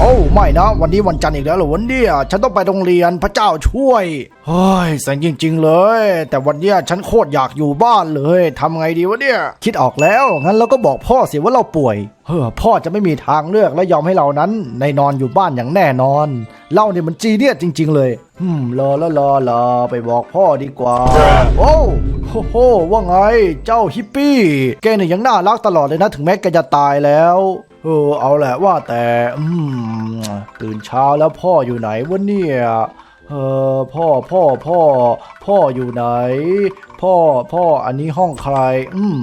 โอ้ไม่นะ วันนี้วันจันทร์อีกแล้วเหรอวันนี้ฉันต้องไปโรงเรียนพระเจ้าช่วยเฮ้ยแสงจริง ๆ เลย แต่วันนี้ฉันโคตรอยากอยู่บ้านเลยทำไงดีวะเนี่ยคิดออกแล้วงั้นเราก็บอกพ่อสิว่าเราป่วยเฮ้อพ่อจะไม่มีทางเลือกและยอมให้เรานั้นในนอนอยู่บ้านอย่างแน่นอนเล่าเนี่ยมันจีเนี่ยจริง ๆ เลยอืมรอแล้วรอรอไปบอกพ่อดีกว่า โอ้โหโหว่าไง เจ้าฮิปปี้แกเนี่ยยังน่ารักตลอดเลยนะ ถึงแม้แกจะตายแล้ว เออเอาแหละว่าแต่อืมตื่นเช้าแล้วพ่ออยู่ไหนวะเนี่ยเออพ่อพ่อพ่อ พ่ออยู่ไหน พ่อพ่ออันนี้ห้องใคร อืม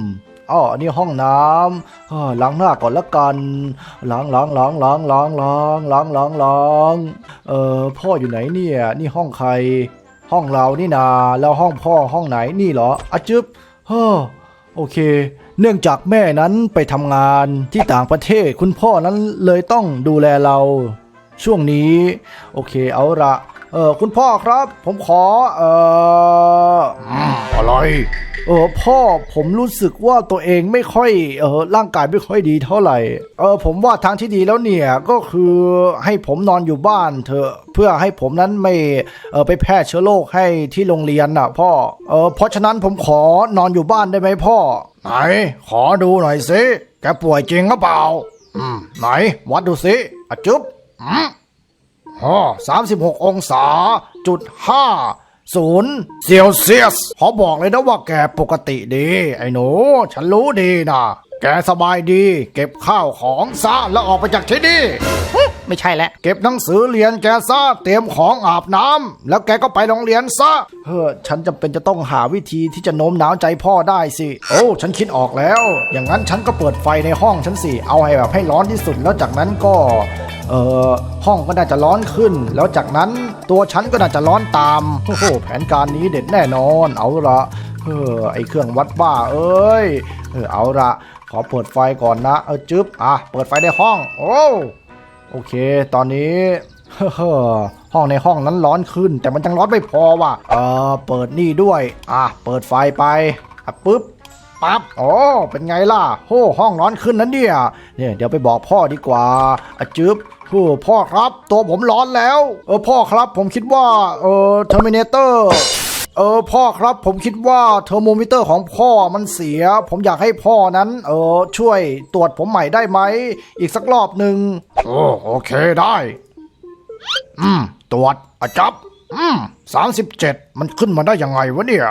อ๋ออันนี้ห้องน้ำเออล้างหน้าก่อนละกันล้างล้างล้างล้างล้างล้างล้างล้างล้างเออพ่ออยู่ไหนเนี่ย นี่ห้องใคร ห้องเรานี่นาแล้วห้องพ่อห้องไหนนี่เหรออะจึ๊บเฮ้อ โอเค เนื่องจากแม่นั้นไปทำงานที่ต่างประเทศคุณพ่อนั้นเลยต้องดูแลเรา ช่วงนี้ โอเคเอาละ เออคุณพ่อครับ ผมขอเอออืมอะไรเออพ่อผมรู้สึกว่าตัวเองไม่ค่อยเออร่างกายไม่ค่อยดีเท่าไหร่เออผมว่าทางที่ดีแล้วเนี่ยก็คือให้ผมนอนอยู่บ้านเถอะเพื่อให้ผมนั้นไม่เออไปแพร่เชื้อโรคให้ที่โรงเรียนน่ะพ่อเออเพราะฉะนั้นผมขอนอนอยู่บ้านได้ไหมพ่อ ไหน ขอดูหน่อยสิแกป่วยจริงหรือเปล่า อืมไหน วัดดูสิอะจุ๊บอืม อ๋อสามสิบหกองศาจุดห้าศูนย์เซลเซียสขอบอกเลยนะว่าแกปกติดี ไอ้หนู ฉันรู้ดีนะ แกสบายดี เก็บข้าวของซะแล้วออกไปจากที่นี่ ไม่ใช่แล้วเก็บหนังสือเรียนแกซะเตรียมของอาบน้ำแล้วแกก็ไปโรงเรียนซะเฮ้อฉันจำเป็นจะต้องหาวิธีที่จะโน้มน้าวใจพ่อได้สิ โอ้ ฉันคิดออกแล้ว อย่างนั้นฉันก็เปิดไฟในห้องฉันสิ เอาให้แบบให้ร้อนที่สุดแล้วจากนั้นก็เอ่อห้องก็น่าจะร้อนขึ้น แล้วจากนั้นตัวฉันก็น่าจะร้อนตามโอ้โหแผนการนี้เด็ดแน่นอนเอาละเออไอเครื่องวัดบ้าเอ้ยเออเอาละขอเปิดไฟก่อนนะ เออจึ๊บอะเปิดไฟในห้อง โอ้ โอเค ตอนนี้เฮ้อห้องในห้องนั้นร้อนขึ้น แต่มันยังร้อนไม่พอว่ะ เออเปิดนี่ด้วย อะ เปิดไฟไปอะปุ๊บปั๊บโอ้เป็นไงล่ะโอ้ห้องร้อนขึ้นนั้นเนี่ยเนี่ย เดี๋ยวไปบอกพ่อดีกว่าอะจึ๊บโอ้พ่อครับ ตัวผมร้อนแล้ว เออพ่อครับ ผมคิดว่า เออเทอร์มินเตอร์ เออพ่อครับผมคิดว่าเทอร์โมมิเตอร์ของพ่อมันเสีย ผมอยากให้พ่อนั้น เออช่วยตรวจผมใหม่ได้ไหม อีกสักรอบหนึ่งโอ้โอเคได้ อืม ตรวจอะจับ อืมสามสิบเจ็ดมันขึ้นมาได้ยังไงวะเนี่ย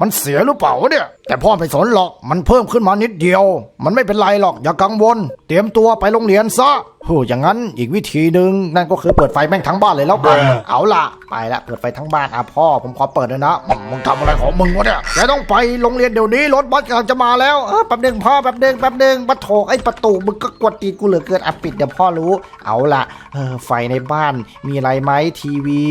มันเสียหรือเปล่าวะเนี่ย แต่พ่อไม่สนหรอกมันเพิ่มขึ้นมานิดเดียว มันไม่เป็นไรหรอกอย่ากังวล เตรียมตัวไปโรงเรียนซะโหอย่างนั้นอีกวิธีหนึ่งนั่นก็คือเปิดไฟแม่งทั้งบ้านเลยแล้วกัน เอาล่ะ ไปละเปิดไฟทั้งบ้านอะพ่อผมขอเปิดเลยนะอืมมึงทำอะไรของมึงวะเนี่ยแกต้องไปโรงเรียนเดี๋ยวนี้รถบัสกำลังจะมาแล้วเออแป๊บหนึงพ่อแป๊บหนึงแป๊บหนึงมาโถไอ้ประตูมึงก็กดตีนกูเหลือเกินอะปิดเดี๋ยวพ่อรู้ เอาล่ะเออไฟในบ้านมีอะไรไหมทีวี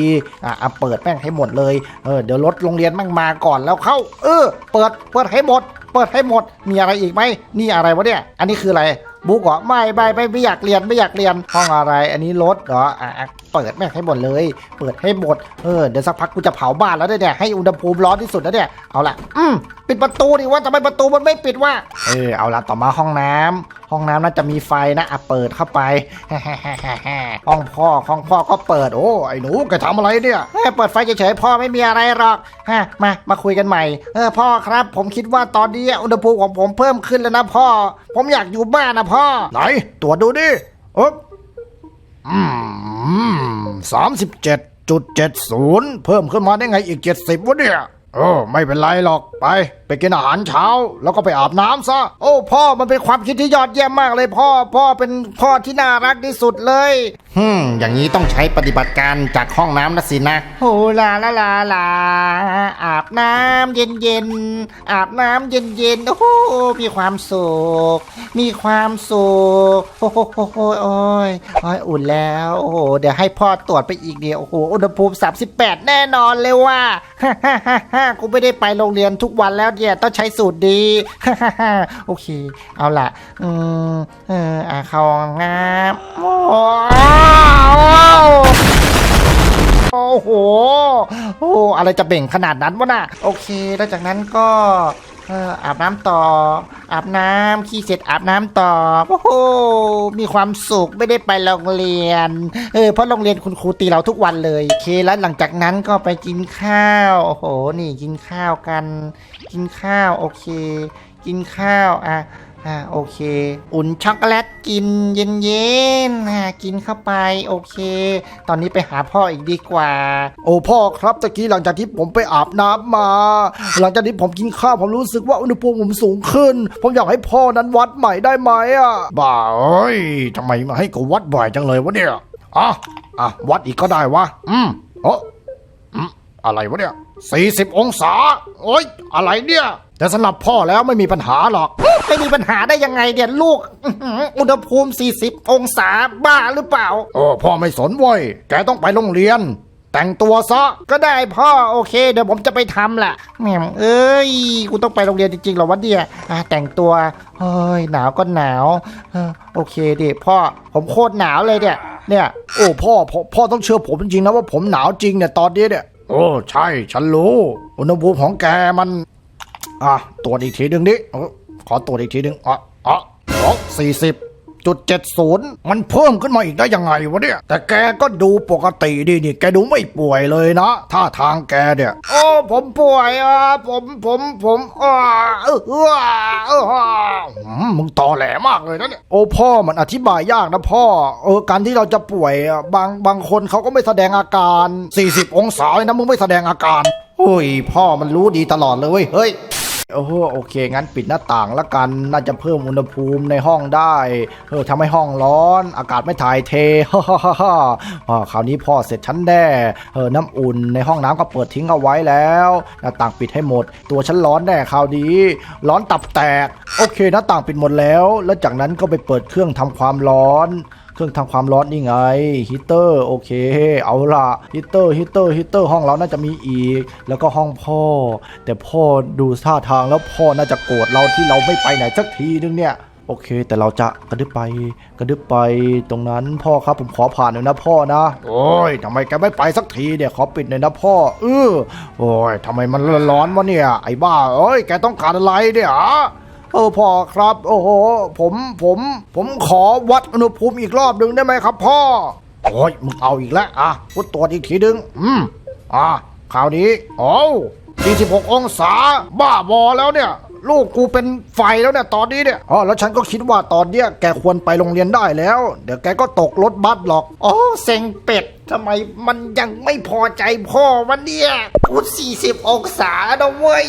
อะอะเปิดแม่งให้หมดเลยเออเดี๋ยวรถโรงเรียนแม่งมาก่อนแล้วเข้าเออ เปิด เปิดให้หมด เปิดให้หมด มีอะไรอีกไหม นี่อะไรวะเนี่ย อันนี้คืออะไร บุ๊กเหรอ ไม่ไม่ไม่ไม่อยากเรียนไม่อยากเรียน ห้องอะไร อันนี้รถเหรออะอะเปิดแม่งให้หมดเลย เปิดให้หมด เออ เดี๋ยวสักพักกูจะเผาบ้านแล้วเนี่ย ให้อุณหภูมิร้อนที่สุดแล้วเนี่ย เอาละอืมปิดประตูดิว่าทำไมประตูมันไม่ปิดวะ เออ เอาละต่อมาห้องน้ำ ห้องน้ำน่าจะมีไฟนะอะเปิดเข้าไปห้องพ่อห้องพ่อก็เปิดโอ้ไอ้หนูแกทำอะไรเนี่ยเอ้ยเปิดไฟเฉยๆพ่อไม่มีอะไรหรอกฮะมามาคุยกันใหม่เออพ่อครับ ผมคิดว่าตอนนี้อุณหภูมิของผมเพิ่มขึ้นแล้วนะพ่อ ผมอยากอยู่บ้านนะพ่อไหนตรวจดูดิเอ๊บอืมสามสิบเจ็ดจุดเจ็ดศูนย์เพิ่มขึ้นมาได้ไงอีกเจ็ดสิบวะเนี่ย เออไม่เป็นไรหรอกไป ไปกินอาหารเช้า แล้วก็ไปอาบน้ำซะโอ้ พ่อมันเป็นความคิดที่ยอดเยี่ยมมากเลยพ่อ พ่อเป็นพ่อที่น่ารักที่สุดเลยฮึมอย่างนี้ต้องใช้ปฏิบัติการจากห้องน้ำนะสินะโหลาลาลาลาอาบน้ำเย็นเย็นๆอาบน้ำเย็นเย็นๆโอ้โหมีความสุขมีความสุขโอ้โหโอ้โหโอ้ยโอ้ยอุ่นแล้วโอ้โหเดี๋ยวให้พ่อตรวจไปอีกเดียวโอ้โหอุณหภูมิ38 แน่นอนเลยว่าฮ่าฮ่าฮ่าฮ่ากูไม่ได้ไปโรงเรียนทุกวันแล้วเนี่ยต้องใช้สูตรดีฮ่าฮ่าฮ่าโอเค เอาล่ะ อืมเอออะเขาห้องน้ำโอ้โหโอ้โหโอ้อะไรจะเบ่งขนาดนั้นวะน่ะ โอเค แล้วจากนั้นก็ เอออาบน้ำต่อ อาบน้ำขี้เสร็จอาบน้ำต่อโอ้โหมีความสุขไม่ได้ไปโรงเรียน เออเพราะโรงเรียนคุณครูตีเราทุกวันเลยโอเคแล้วหลังจากนั้นก็ไปกินข้าวโอ้โหนี่กินข้าวกัน กินข้าวโอเค กินข้าวอะ อ่าโอเค อุ่นช็อกโกแลตกินเย็นๆอ่ากินเข้าไปโอเค ตอนนี้ไปหาพ่ออีกดีกว่า โอ้พ่อครับตะกี้หลังจากที่ผมไปอาบน้ำมา หลังจากที่ผมกินข้าวผมรู้สึกว่าอุณหภูมิผมสูงขึ้น ผมอยากให้พ่อนั้นวัดใหม่ได้ไหมอะบ้าเอ้ยทำไมมาให้กูวัดบ่อยจังเลยวะเนี่ยอะอะวัดอีกก็ได้วะอืมโอ้อืมอะไรวะเนี่ยสี่สิบองศาโอ้ยอะไรเนี่ย แต่สำหรับพ่อแล้วไม่มีปัญหาหรอก ไม่มีปัญหาได้ยังไงเดี๋ยลูกอื้อหืออุณหภูมิ 40 องศาบ้าหรือเปล่า โอ้พ่อไม่สนเว้ย แกต้องไปโรงเรียน แต่งตัวซะก็ได้พ่อโอเค เดี๋ยวผมจะไปทำแหละแหม่มเอ้ยกูต้องไปโรงเรียนจริงๆเหรอวะเนี่ยอะแต่งตัวเฮ้ยหนาวก็หนาวเออโอเคดิพ่อผมโคตรหนาวเลยเนี่ยเนี่ยโอ้พ่อพ่อพ่อต้องเชื่อผมจริงๆนะว่าผมหนาวจริงเนี่ยตอนนี้เนี่ยโอ้ใช่ฉันรู้ อุณหภูมิของแกมัน อะตรวจอีกทีหนึ่งดิขอตรวจอีกทีหนึ่งอะอะอ๋อสี่สิบจุดเจ็ดศูนย์มันเพิ่มขึ้นมาอีกได้ยังไงวะเนี่ย แต่แกก็ดูปกติดีนี่ แกดูไม่ป่วยเลยนะท่าทางแกเนี่ย โอ้ผมป่วยอะผมผมผมอ่าเออเออเอออืมมึงตอแหลมากเลยนะเนี่ยโอ้พ่อมันอธิบายยากนะพ่อ เออการที่เราจะป่วยบางบางคนเขาก็ไม่แสดงอาการ 40 องศาเลยนะมึงไม่แสดงอาการโอ้ยพ่อมันรู้ดีตลอดเลยเฮ้ย โอ้โหโอเค งั้นปิดหน้าต่างละกัน น่าจะเพิ่มอุณหภูมิในห้องได้ เออทำให้ห้องร้อน อากาศไม่ถ่ายเทฮ่าฮ่าฮ่าคราวนี้พ่อเสร็จชั้นแน่เออน้ำอุ่นในห้องน้ำก็เปิดทิ้งเอาไว้แล้วหน้าต่างปิดให้หมด ตัวฉันร้อนแน่คราวนี้ ร้อนตับแตก โอเค หน้าต่างปิดหมดแล้ว แล้วจากนั้นก็ไปเปิดเครื่องทำความร้อน เครื่องทำความร้อนนี่ไงฮีเตอร์โอเค เอาละฮีเตอร์ฮีเตอร์ฮีเตอร์ห้องเราน่าจะมีอีก แล้วก็ห้องพ่อ แต่พ่อดูท่าทางแล้วพ่อน่าจะโกรธเราที่เราไม่ไปไหนสักทีนึงเนี่ยโอเค แต่เราจะกระดึบไปกระดึบไปตรงนั้นพ่อครับผมขอผ่านหน่อยนะพ่อนะโอ้ยทำไมแกไม่ไปสักทีเนี่ยขอปิดหน่อยนะพ่อเออโอ้ยทำไมมันร้อนวะเนี่ยไอ้บ้าเอ้ยแกต้องการอะไรเนี่ยฮะ เออพ่อครับ โอ้โห ผมผม ผมขอวัดอุณหภูมิอีกรอบหนึ่งได้ไหมครับ พ่อโอ้ยมึงเอาอีกแล้วอะกูตรวจอีกทีหนึงอืมอะคราวนี้โอ้46 องศา บ้าบอแล้วเนี่ย ลูกกูเป็นไฟแล้วเนี่ยตอนนี้เนี่ยอ๋อแล้วฉันก็คิดว่าตอนเนี้ยแกควรไปโรงเรียนได้แล้ว เดี๋ยวแกก็ตกรถบัสหรอกโอ้เซ็งเป็ดทำไมมันยังไม่พอใจพ่อวันเนี่ยกู40 องศาแล้วนะเว้ย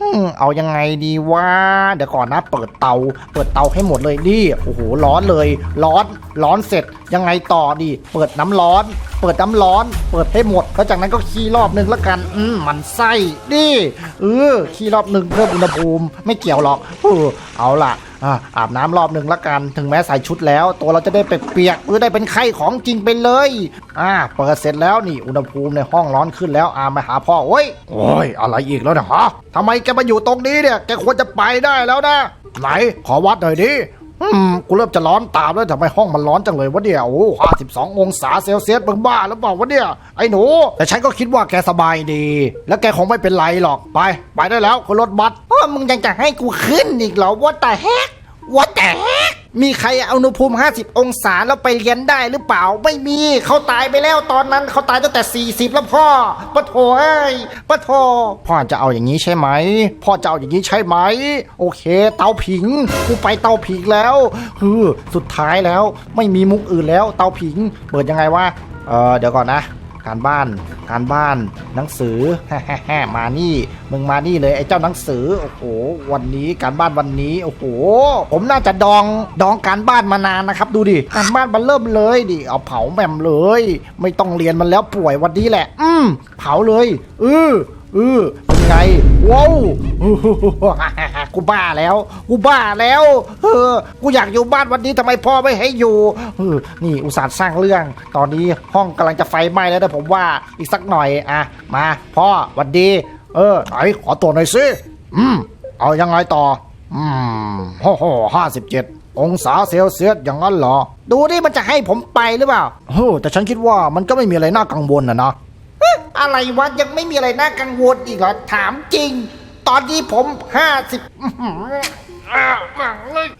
อืมเอายังไงดีวะเดี๋ยวก่อนนะเปิดเตา เปิดเตาให้หมดเลยดิโอ้โหร้อนเลย ร้อนร้อนเสร็จยังไงต่อดี เปิดน้ำร้อน เปิดน้ำร้อน เปิดให้หมดแล้วจากนั้นก็ขี้รอบหนึ่งแล้วกัน อืมมันไส้ดิเออขี้รอบหนึ่งเพิ่มอุณหภูมิไม่เกี่ยวหรอกเออเอาล่ะอะอาบน้ำรอบหนึ่งละกัน ถึงแม้ใส่ชุดแล้ว ตัวเราจะได้เปียกๆหรือได้เป็นไข้ของจริงไปเลยอ่าเปิดเสร็จแล้วนี่อุณหภูมิในห้องร้อนขึ้นแล้วอามาหาพ่อโอ้ยโอ้ยอะไรอีกแล้วเนี่ยฮะทำไมแกมาอยู่ตรงนี้เนี่ยแกควรจะไปได้แล้วนะไหนขอวัดหน่อยดิ อืมกูเริ่มจะร้อนตามแล้วทำไมห้องมันร้อนจังเลยวะเนี่ยโอ้ห้าสิบสององศาเซลเซียสมึงบ้าแล้วเปล่าวะเนี่ยไอ้หนู แต่ฉันก็คิดว่าแกสบายดี แล้วแกคงไม่เป็นไรหรอกไป ไปได้แล้วคนรถบัสเออมึงยังจะให้กูขึ้นอีกเหรอว่าแต่แฮกว่าแต่แฮก มีใครเอาอุณหภูมิ 50 องศาแล้วไปเรียนได้หรือเปล่า ไม่มีเขาตายไปแล้วตอนนั้นเขาตายตั้งแต่ 40 แล้วพ่อปะโถเอ้ยปะโถพ่อจะเอาอย่างนี้ใช่ไหม พ่อจะเอาอย่างนี้ใช่ไหม โอเค เตาผิงกูไปเตาผิงแล้วฮือสุดท้ายแล้วไม่มีมุกอื่นแล้ว เตาผิง เปิดยังไงวะเออเดี๋ยวก่อนนะ การบ้าน การบ้าน หนังสือแฮ่มานี่ มึงมานี่เลยไอ้เจ้าหนังสือ โอ้โห วันนี้การบ้านวันนี้ โอ้โห ผมน่าจะดอง ดองการบ้านมานานนะครับ ดูดิ การบ้านมันเริ่มเลยดิ เอาเผาแหม่มเลย ไม่ต้องเรียนมันแล้วป่วยวันนี้แหละ อืม เผาเลย อืออือ ไงว้าวกูบ้าแล้ว กูบ้าแล้วเออกูอยากอยู่บ้านวันนี้ทำไมพ่อไม่ให้อยู่เออนี่อุตส่าห์สร้างเรื่อง ตอนนี้ห้องกำลังจะไฟไหม้แล้วนะผมว่าอีกสักหน่อยอะมาพ่อวันดี เออไหนขอตัวหน่อยสิอืมเอายังไงต่อ อืมโอ้โหห้าสิบเจ็ดองศาเซลเซียสอย่างนั้นเหรอ ดูดิมันจะให้ผมไปหรือเปล่าโอ้แต่ฉันคิดว่ามันก็ไม่มีอะไรน่ากังวลนะนะ อะไรวะยังไม่มีอะไรน่ากังวลอีกเหรอถามจริง ตอนนี้ผมห้าสิบ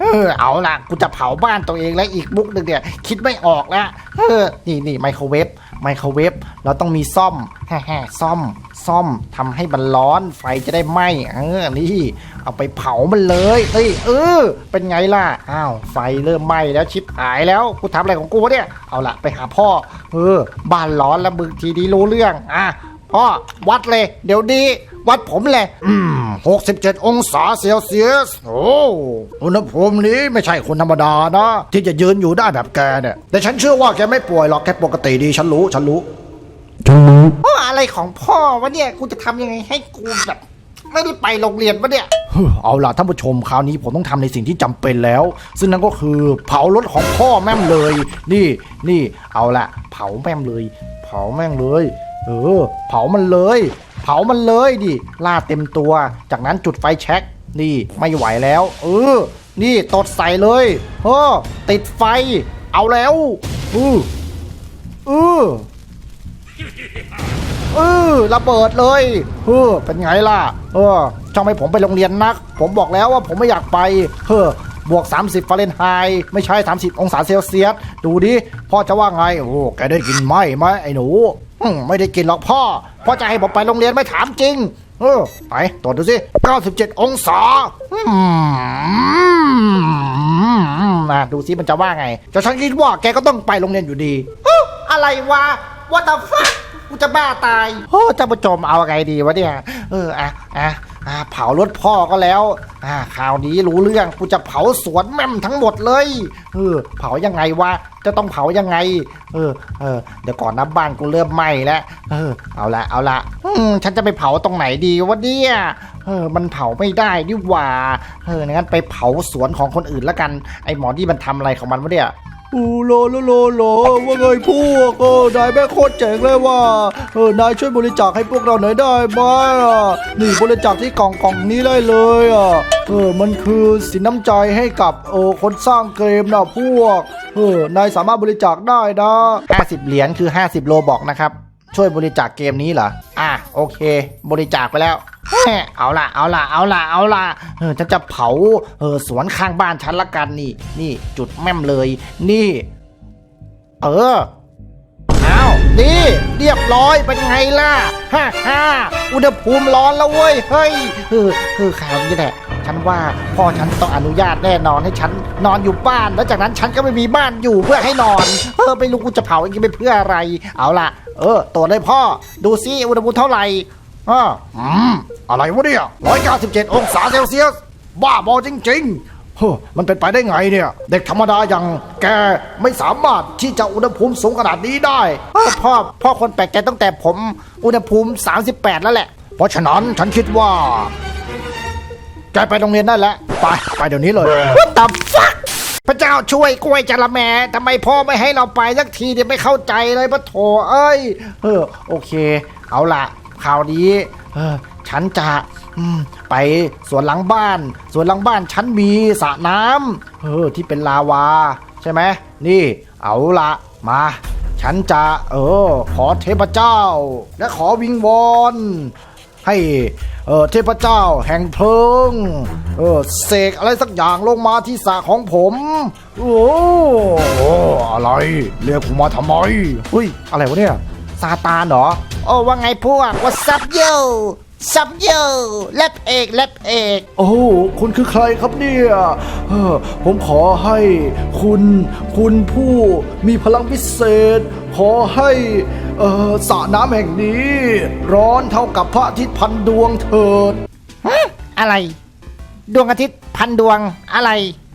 เออเอาล่ะกูจะเผาบ้านตัวเองแล้วอีกมุกหนึ่งเนี่ย คิดไม่ออกแล้วเออนี่นี่ไมโครเวฟ ไมโครเวฟเราต้องมีซ่อมแฮ่ซ่อมซ่อมทำให้มันร้อนไฟจะได้ไหมเออนี่เอาไปเผามันเลยเอ้ยเออเป็นไงล่ะอ้าวไฟเริ่มไหม้แล้วชิปหายแล้วกูทำอะไรของกูวะเนี่ยเอาละไปหาพ่อเออบ้านร้อนแล้วมึงทีนี้รู้เรื่องอะพ่อวัดเลย เดี๋ยวดี วัดผมเลยอืมหกสิบเจ็ดองศาเซลเซียส โอ้อุณหภูมินี้ไม่ใช่คนธรรมดานะ ที่จะยืนอยู่ได้แบบแกเนี่ย แต่ฉันเชื่อว่าแกไม่ป่วยหรอกแกปกติดีฉันรู้ฉันรู้พ่ออะไรของพ่อวะเนี่ยกูจะทำยังไงให้กูแบบ ไม่ได้ไปโรงเรียนวะเนี่ย เฮ้อเอาล่ะท่านผู้ชมคราวนี้ผมต้องทำในสิ่งที่จำเป็นแล้ว ซึ่งนั่นก็คือเผารถของพ่อแม่มเลย นี่นี่เอาล่ะ เผาแม่มเลย เผาแม่งเลย เออ เผามันเลย เผามันเลยดิล่าเต็มตัว จากนั้นจุดไฟแช็กนี่ไม่ไหวแล้ว เออ นี่ตดใส่เลยเออติดไฟ เอาแล้วเออเออเออระเบิดเลยเออเป็นไงล่ะ เออช่องให้ผมไปโรงเรียนนัก ผมบอกแล้วว่าผมไม่อยากไปเฮ้อบวก 30ฟาเรนไฮต์ไม่ใช่ 30 องศาเซลเซียส ดูดิ พ่อจะว่าไง โอ้แกได้กินไหมไหมไอ้หนู ไม่ได้กินหรอกพ่อ พ่อจะให้ผมไปโรงเรียนไม่ถามจริง เออไปตรวจดูสิ 97 องศาอืมนะดูสิมันจะว่าไงแต่ฉันคิดว่าแกก็ต้องไปโรงเรียนอยู่ดีอะไรวะ what the fuck กูจะบ้าตายโอ้เจ้าผู้ชมเอาไงดีวะเนี่ย เออ อะ อะ อะเผารถพ่อก็แล้วอ่าข่าวนี้รู้เรื่องกูจะเผาสวนแม่มทั้งหมดเลยเออเผายังไงวะจะต้องเผายังไง เออเออเดี๋ยวก่อนนะบ้านกูเริ่มไหม้แล้วเออเอาละเอาละอืมฉันจะไปเผาตรงไหนดีวะเนี่ยเออมันเผาไม่ได้นี่หว่าเอองั้นไปเผาสวนของคนอื่นล้วกันไอหมอที่มันทำอะไรของมันวะเนี่ย อ้โลโลโลโลว่าไงพวกเออนายแม่โคตรเจ๋งเลยว่าเออนายช่วยบริจาคให้พวกเราหน่อยได้ไหมอะนี่บริจาคที่กล่องกล่องนี้ได้เลยอะเออมันคือสินน้ำใจให้กับเออคนสร้างเกมนะพวกเออนายสามารถบริจาคได้นะ50 เหรียญคือ 50 โลบอกนะครับ ช่วยบริจาคเกมนี้เหรอ อะโอเค บริจาคไปแล้วแหมเอาล่ะ เอาล่ะ เอาล่ะ เอาล่ะเออฉันจะเผาเออสวนข้างบ้านฉันละกันนี่ นี่จุดแม่มเลย นี่ เออ นี่เรียบร้อยเป็นไงล่ะฮ่าฮ่าอุณหภูมิร้อนแล้วเว้ยเฮ้ยเออเออข่าวนี้แหละฉันว่าพ่อฉันต้องอนุญาตแน่นอนให้ฉันนอนอยู่บ้าน แล้วจากนั้นฉันก็ไม่มีบ้านอยู่เพื่อให้นอน เออไม่รู้กูจะเผาอย่างนี้ไปเพื่ออะไร เอาล่ะ เออตรวจเลยพ่อ ดูซิอุณหภูมิเท่าไหร่อ้ออืมอะไรวะเนี่ย197 องศาเซลเซียส บ้าบอจริง ๆ เฮ้อมันเป็นไปได้ไงเนี่ย เด็กธรรมดาอย่างแกไม่สามารถที่จะอุณหภูมิสูงขนาดนี้ได้พ่อพ่อคนแปลกใจตั้งแต่ผมอุณหภูมิ 38 แล้วแหละ เพราะฉะนั้นฉันคิดว่า แกไปโรงเรียนได้แล้ว ไป ไปเดี๋ยวนี้เลย What the fuck พระเจ้าช่วยกล้วยจระแมทำไมพ่อไม่ให้เราไปสักทีเดี๋ยวไม่เข้าใจเลยปะโถเอ้ยเออโอเค เอาละข่าวนี้ เออฉันจะ ไปสวนหลังบ้าน สวนหลังบ้านฉันมีสระน้ำเออที่เป็นลาวา ใช่ไหมนี่ เอาละมา ฉันจะเออ ขอเทพเจ้า และขอวิงวอนให้เออเทพเจ้าแห่งเพลิงเออเสกอะไรสักอย่างลงมาที่สระของผม โอ้โอ้อะไร เรียกกูมาทำไมอุ้ย อะไรวะเนี่ยซาตานเหรอโอ้ว่าไงพวกว่าซับโย ซับโยแลบเอกแลบเอก โอ้คุณคือใครครับเนี่ยเออผมขอให้คุณ คุณผู้มีพลังพิเศษ ขอให้เออสระน้ำแห่งนี้ ร้อนเท่ากับพระอาทิตย์พันดวงเถิด ฮะ อะไร ดวงอาทิตย์พันดวงอะไร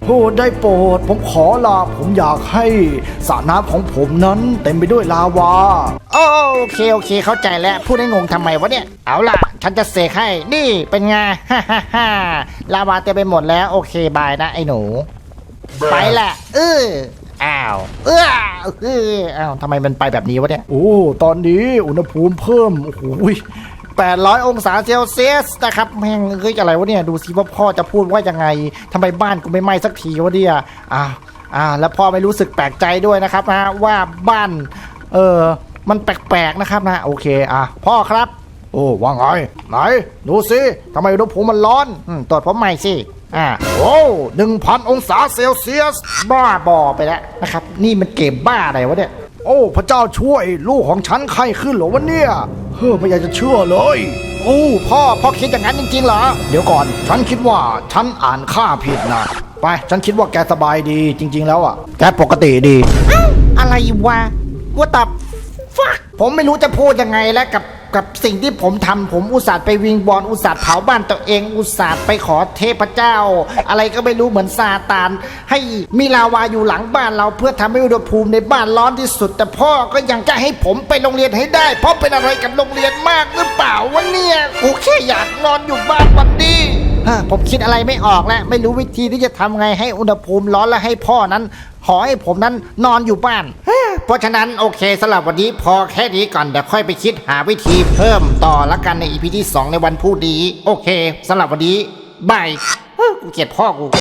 โปรดได้โปรด ผมขอลาผมอยากให้สระน้ำของผมนั้นเต็มไปด้วยลาวา โอโอเค โอเคเข้าใจแล้ว พูดให้งงทำไมวะเนี่ย เอาล่ะ ฉันจะเสกให้ นี่เป็นไงฮ่าฮ่าฮ่าลาวาเต็มไปหมดแล้ว โอเคบายนะไอ้หนู ไปแหละเอออ้าว เออเอออ้าวทำไมมันไปแบบนี้วะเนี่ย โอ้ ตอนนี้อุณหภูมิเพิ่ม โอ้โหย800 องศาเซลเซียสนะครับแม่งเฮ้ยอะไรวะเนี่ย ดูสิว่าพ่อจะพูดว่ายังไงทำไมบ้านกูไม่ไหม้สักทีวะเนี่ยอ่าอ่า แล้วพ่อไม่รู้สึกแปลกใจด้วยนะครับนะว่าบ้าน เออมันแปลกๆนะครับนะ โอเค อะ พ่อครับ โอ้ว่าไงไหน ดูสิทำไมอุณหภูมิมันร้อนอืมตรวจผมใหม่สิ อ่า โอ้หนึ่งพันองศาเซลเซียส บ้าบอไปแล้วนะครับ นี่มันเกมบ้าอะไรวะเนี่ย โอ้ พระเจ้าช่วย ลูกของฉันไข้ขึ้นเหรอวะเนี่ย เฮ้อไม่อยากจะเชื่อเลย โอ้ พ่อ พ่อคิดอย่างนั้นจริงๆเหรอ เดี๋ยวก่อน ฉันคิดว่าฉันอ่านค่าผิดนะ ไป ฉันคิดว่าแกสบายดีจริง ๆ แล้วอะ แกปกติดี อะไรวะว่าตับฟักผมไม่รู้จะพูดยังไงแล้วกับ กับสิ่งที่ผมทำผมอุตส่าห์ไปวิงบอลอุตส่าห์เผาบ้านตัวเอง อุตส่าห์ไปขอเทพเจ้า อะไรก็ไม่รู้เหมือนซาตาน ให้มีลาวาอยู่หลังบ้านเราเพื่อทำให้อุณหภูมิในบ้านร้อนที่สุด แต่พ่อก็ยังจะให้ผมไปโรงเรียนให้ได้ เพราะเป็นอะไรกับโรงเรียนมากหรือเปล่าวะเนี่ยกูแค่อยากนอนอยู่บ้านวันนี้ฮะผมคิดอะไรไม่ออกแล้ว ไม่รู้วิธีที่จะทำไงให้อุณหภูมิร้อนและให้พ่อนั้น ขอให้ผมนั้นนอนอยู่บ้าน เพราะฉะนั้นโอเคสำหรับวันนี้พอแค่นี้ก่อนเดี๋ยวค่อยไปคิดหาวิธีเพิ่มต่อละกันในอีพีที่ 2 ในวันพรุ่งนี้โอเคสำหรับวันนี้บายเฮ้ยกูเกลียดพ่อกู